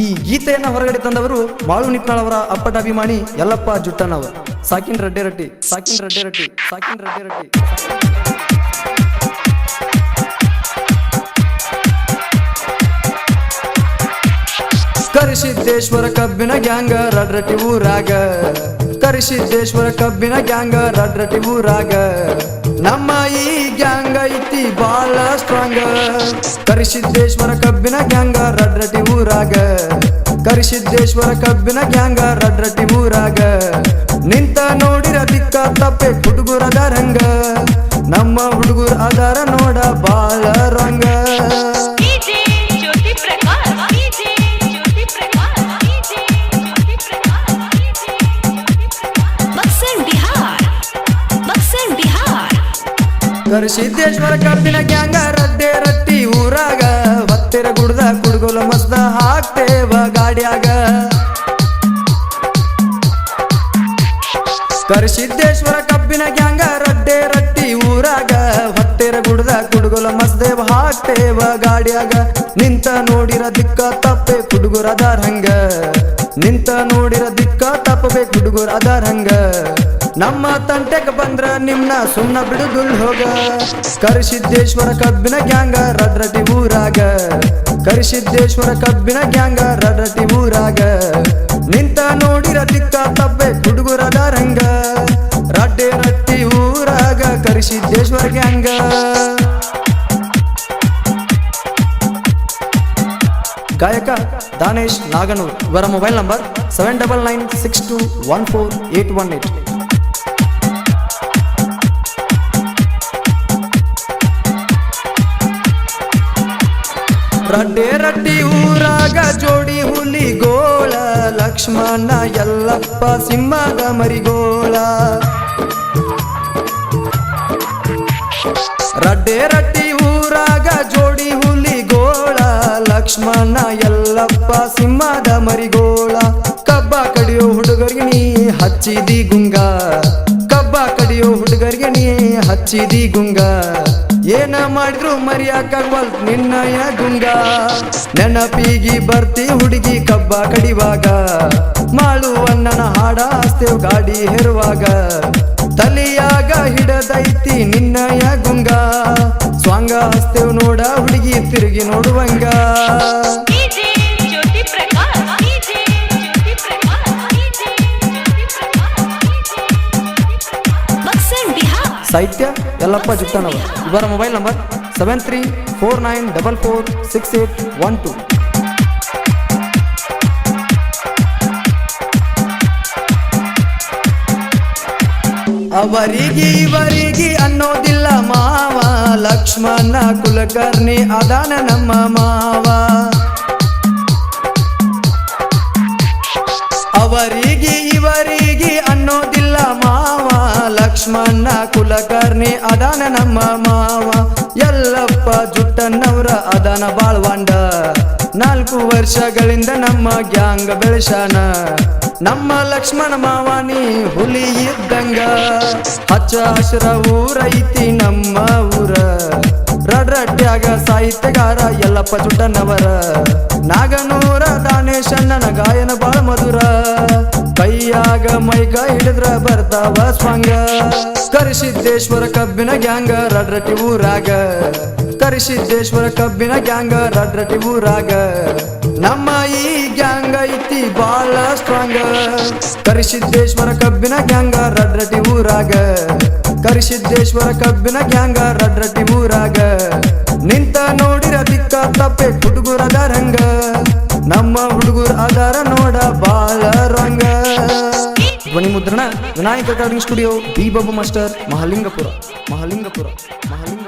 ಈ ಗೀತೆಯನ್ನ ಹೊರಗಡೆ ತಂದವರು ಬಾಳು ನಿತ್ನಾಳವರ ಅಪ್ಪಟ ಅಭಿಮಾನಿ ಯಲ್ಲಪ್ಪ ಜುಟ್ಟನವರು ಸಾಕಿನ್ ರೆಡ್ಡಿ ರಟ್ಟಿ, ಸಾಕಿನ್ ರೆಡ್ಡಿ ರಟ್ಟಿ, ಸಾಕಿನ್ ರೆಡ್ಡಿ ರಟ್ಟಿ. ಕರಿಸಿದ್ದೇಶ್ವರ ಕಬ್ಬಿನ ಗ್ಯಾಂಗ ರಡ್ರಟಿ ಊರಾಗ. ಕರಿಸಿದ್ದೇಶ್ವರ ಕಬ್ಬಿನ ಗ್ಯಾಂಗ ರಡ್ರಟಿ ಊರಾಗ. ನಮ್ಮ ಈ ಗ್ಯಾಂಗ್ ಐತಿ ಬಾಳ ಸ್ಟ್ರಾಂಗ್ ಕರಿಸಿದ್ದೇಶ್ವರ ಕಬ್ಬಿನ ಗ್ಯಾಂಗ, ರಡ್ರಟಿ ಊರಾಗ. ಕರಿಸಿದ್ದೇಶ್ವರ ಕಬ್ಬಿನ ಗ್ಯಾಂಗ, ರಡ್ರಟಿ ಊರಾಗ. ಕರಿಸಿದ್ದೇಶ್ವರ ಕಬ್ಬಿನ ಗ್ಯಾಂಗ, ರದ್ದೆ ರಟ್ಟಿ ಊರಾಗ. ಬತ್ತಿರ ಗುಡ್ದ ಕುಡ್ಗುಲ ಮಸ್ತ ಹಾಕ್ತೇವ ಗಾಡ್ಯಾಗ. ಕರಿಸಿದ್ದೇಶ್ವರ ಕಬ್ಬಿನ ಗ್ಯಾಂಗ, ರದ್ದೆ ರಟ್ಟಿ ಊರಾಗ. ಹೊತ್ತಿರ ಗುಡ್ದ ಕುಡ್ಗುಲ ಮಸ್ದೇವ ಹಾಕ್ತೇವ ಗಾಡ್ಯಾಗ. ನಿಂತ ನೋಡಿರ ದಿಕ್ಕ ತಪ್ಪೆ ಕುಡುಗುರ ಅದಾರ ಹಂಗ. ನಿಂತ ನೋಡಿರ ದಿಕ್ಕ ತಪ್ಪಬೇಕು ಹುಡುಗರ ಅದಾರ ಹಂಗ. ನಮ್ಮ ತಂಟೆಗ್ ಬಂದ್ರ ನಿಮ್ನ ಸುಮ್ನ ಬಿಡುದುಲ್ ಹೋಗ. ಕರಿಸಿದ್ದೇಶ್ವರ ಕಬ್ಬಿನ ಗ್ಯಾಂಗ, ರದ್ರತಿ ಊರಾಗ. ಕರಿಸಿದ್ದೇಶ್ವರ ಕಬ್ಬಿನ ಗ್ಯಾಂಗ, ರದ್ರತಿ ಊರಾಗ. ನಿಂತ ನೋಡಿರ ದಿಕ್ಕ ತಬ್ಬೆ ಹುಡುಗುರದ ರಂಗ. ರಡ್ಡೆ ರಟ್ಟಿ ಊರಾಗ ಕರಿಸಿದ್ದೇಶ್ವರ ಗ್ಯಾಂಗ. ಗಾಯಕ ದಾನೇಶ್ ನಾಗನೂರ್, ಇವರ mobile number seven double nine six two one four eight one eight ರಡ್ಡೆ ರಡ್ಡಿ ಊರಾಗ ಜೋಡಿ ಹುಲಿ ಗೋಳ ಲಕ್ಷ್ಮಣ ಎಲ್ಲಪ್ಪ ಸಿಂಹದ ಮರಿಗೋಳ. ರಡ್ಡೆ ರಟ್ಟಿ ಊರಾಗ ಜೋಡಿ ಹುಲಿ ಗೋಳ ಲಕ್ಷ್ಮಣ ಎಲ್ಲಪ್ಪ ಸಿಂಹದ ಮರಿಗೋಳ. ಕಬ್ಬ ಕಡಿಯೋ ಹುಡುಗರಿಗೆ ನೀ ಹಚ್ಚಿದಿ ಗುಂಗ, ಕಬ್ಬ ಕಡಿಯೋ ಹುಡುಗರಿಗೆ ನೀ ಹಚ್ಚಿದಿ ಗುಂಗ. ಏನ ಮಾಡಿದ್ರು ಮರ್ಯಾಕಲ್ವಲ್ ನಿನ್ನಯ ಗುಂಗ ನೆನಪಿಗಿ ಬರ್ತಿ ಹುಡುಗಿ ಕಬ್ಬ ಕಡಿವಾಗ. ಮಾಳುವಣ್ಣನ ಹಾಡ ಹಸ್ತೇವ್ ಗಾಡಿ ಹೇರುವಾಗ. ತಲಿಯಾಗ ಹಿಡದೈತಿ ನಿನ್ನಯ ಗುಂಗ. ಸ್ವಾಂಗ ಹಸ್ತೇವ್ ನೋಡ ಹುಡುಗಿ ತಿರುಗಿ ನೋಡುವಂಗ. ಸಾಹಿತ್ಯ ಯಲ್ಲಪ್ಪ ಜುಟ್ಟನವ ಇವರ mobile number seven three four nine double four six eight one two. ಅವರಿಗೆ ಇವರಿಗೆ ಅನ್ನೋದಿಲ್ಲ ಮಾವ. ಲಕ್ಷ್ಮಣ ಕುಲಕರ್ಣಿ ಅದಾನ ನಮ್ಮ ಮಾವ. ಲಕ್ಷ್ಮಣ ಕುಲಕರ್ಣಿ ಅದಾನ ನಮ್ಮ ಮಾವ. ಎಲ್ಲಪ್ಪ ಜುಟ್ಟನ್ನವರ ಅದಾನ ಬಾಳ್ವಾಂಡ ನಾಲ್ಕು ವರ್ಷಗಳಿಂದ ನಮ್ಮ ಗ್ಯಾಂಗ ಬೆಳೆಸಾನ ನಮ್ಮ ಲಕ್ಷ್ಮಣ ಮಾವಾನಿ ಹುಲಿ ಇದ್ದಂಗ. ಹಚ್ಚ ಹಸಿರ ಊರೈತಿ ನಮ್ಮ ಊರ. ರಡ್ರಟ್ಟ್ಯಾಗ ಸಾಹಿತ್ಯಗಾರ ಎಲ್ಲಪ್ಪ ಜುಟ್ಟನವರ. ನಾಗನೂರ ಮೈಗ ಹಿಡಿದ್ರ ಬರ್ತಾವ ಸ್ವಂಗ. ಕರಿಸಿದ್ದೇಶ್ವರ ಕಬ್ಬಿನ ಗ್ಯಾಂಗ, ರಡ್ರಟಿ ಊರಾಗ. ಕರಿಸಿದ್ದೇಶ್ವರ ಕಬ್ಬಿನ ಗ್ಯಾಂಗ, ರಡ್ರಟಿ ಊರಾಗ. ನಮ್ಮ ಈ ಗ್ಯಾಂಗ ಐತಿ ಬಾಳ ಸ್ಟ್ರಾಂಗ. ಕರಿಸಿದ್ದೇಶ್ವರ ಕಬ್ಬಿನ ಗ್ಯಾಂಗ, ರಡ್ರಟಿ ಊರಾಗ. ಕರಿಸಿದ್ದೇಶ್ವರ ಕಬ್ಬಿನ ಗ್ಯಾಂಗ, ರಡ್ರಟಿ ಊರಾಗ. ನಿಂತ ನೋಡಿರ ದಿಕ್ಕ ತಪ್ಪೆ ಹುಡುಗುರ ರಂಗ ನಮ್ಮ ಹುಡುಗುರ ಆಧಾರ ನೋಡ ಬಾಳ ಮುದ್ರಣ Vinayaka recording studio B Babu master Mahalingapura Mahalingapura Mahalinga